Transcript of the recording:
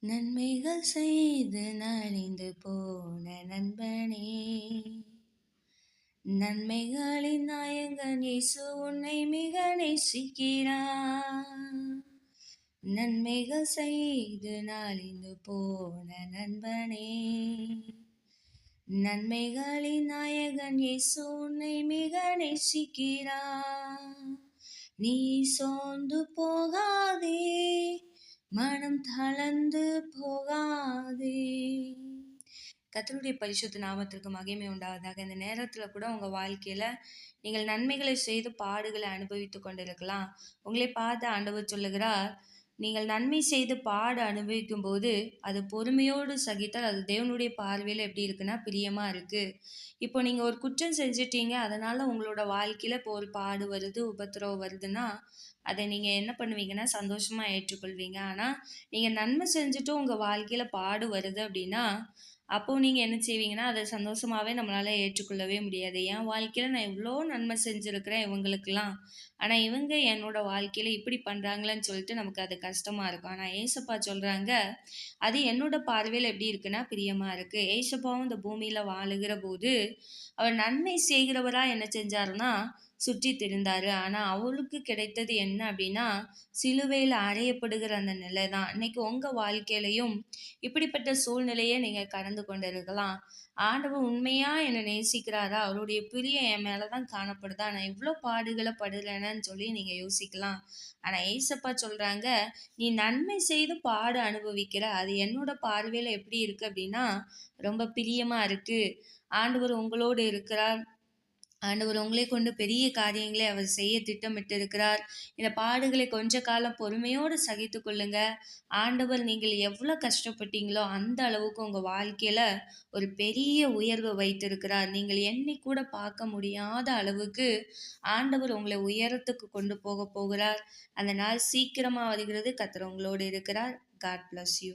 நன்மைகள் செய்து நலிந்து போன நண்பனே. நன்மைகளின் நாயகன் இயேசு உன்னை மிக நேசிக்கிறார். நன்மைகள் செய்து நலிந்து போன நண்பனே. நன்மைகளின் நாயகன் இயேசு உன்னை மிக நேசிக்கிறார். நீ சோர்ந்து போகாதே. மனம் தளர்ந்து போகாதே. கத்தருடைய பரிசுத்த நாமத்திற்கு மகிமை உண்டாவதாக இந்த நேரத்தில் கூட உங்கள் வாழ்க்கையில் நீங்கள் நன்மைகளை செய்து பாடுகளை அனுபவித்து கொண்டிருக்கலாம். உங்களை பார்த்து ஆண்டவர் சொல்லுகிறார் நீங்கள் நன்மை செய்து பாடு அனுபவிக்கும் போது அது பொறுமையோடு சகித்தால் அது தேவனுடைய பார்வையில் எப்படி இருக்குன்னா பிரியமாக இருக்குது இப்போ நீங்கள் ஒரு குற்றம் செஞ்சிட்டீங்க அதனால் உங்களோட வாழ்க்கையில் இப்போ ஒரு பாடு வருது உபத்திரவம் வருதுன்னா அதை நீங்கள் என்ன பண்ணுவீங்கன்னா சந்தோஷமாக ஏற்றுக்கொள்வீங்க. ஆனால் நீங்கள் நன்மை செஞ்சுட்டு உங்கள் வாழ்க்கையில் பாடு வருது அப்படின்னா அப்போது நீங்கள் என்ன செய்வீங்கன்னா அதை சந்தோஷமாகவே நம்மளால் ஏற்றுக்கொள்ளவே முடியாது. என் வாழ்க்கையில் நான் இவ்வளோ நன்மை செஞ்சுருக்கிறேன் இவங்களுக்கெல்லாம். ஆனால் இவங்க என்னோட வாழ்க்கையில் இப்படி பண்ணுறாங்களேன்னு சொல்லிட்டு நமக்கு அது கஷ்டமாக இருக்கும். ஆனால் ஏசப்பா சொல்கிறாங்க அது என்னோட பார்வையில் எப்படி இருக்குன்னா பிரியமாக இருக்குது ஏசப்பாவும் இந்த பூமியில் வாழுகிற போது அவர் நன்மை செய்கிறவராக என்ன செஞ்சாருன்னா சுற்றி திரிந்தார். ஆனால் அவளுக்கு கிடைத்தது என்ன அப்படின்னா சிலுவையில் அறையப்படுகிற அந்த நிலை தான். இன்னைக்கு உங்கள் வாழ்க்கையிலையும் இப்படிப்பட்ட சூழ்நிலையை நீங்கள் கடந்து கொண்டு இருக்கலாம் ஆண்டவர் உண்மையாக என்னை நேசிக்கிறாரா? அவருடைய பிரிய என் மேலே தான் காணப்படுதா? நான் இவ்வளோ பாடுகளை படுறேன்னு சொல்லி நீங்கள் யோசிக்கலாம். ஆனால் ஏசப்பா சொல்கிறாங்க நீ நன்மை செய்து பாடு அனுபவிக்கிற. அது என்னோட பார்வையில் எப்படி இருக்குது அப்படின்னா ரொம்ப பிரியமாக இருக்குது ஆண்டவர் உங்களோடு இருக்கிறார். ஆண்டவர் உங்களை கொண்டு பெரிய காரியங்களை அவர் செய்ய திட்டமிட்டு இருக்கிறார் இந்த பாடுகளை கொஞ்ச காலம் பொறுமையோடு சகித்து கொள்ளுங்க. ஆண்டவர் நீங்கள் எவ்வளோ கஷ்டப்பட்டீங்களோ அந்த அளவுக்கு உங்கள் வாழ்க்கையில் ஒரு பெரிய உயர்வை வைத்திருக்கிறார். நீங்கள் என்னை கூட பார்க்க முடியாத அளவுக்கு ஆண்டவர் உங்களை உயரத்துக்கு கொண்டு போக போகிறார். அந்த நாள் சீக்கிரமாக வருகிறது. கத்துறவங்களோடு இருக்கிறார். God bless you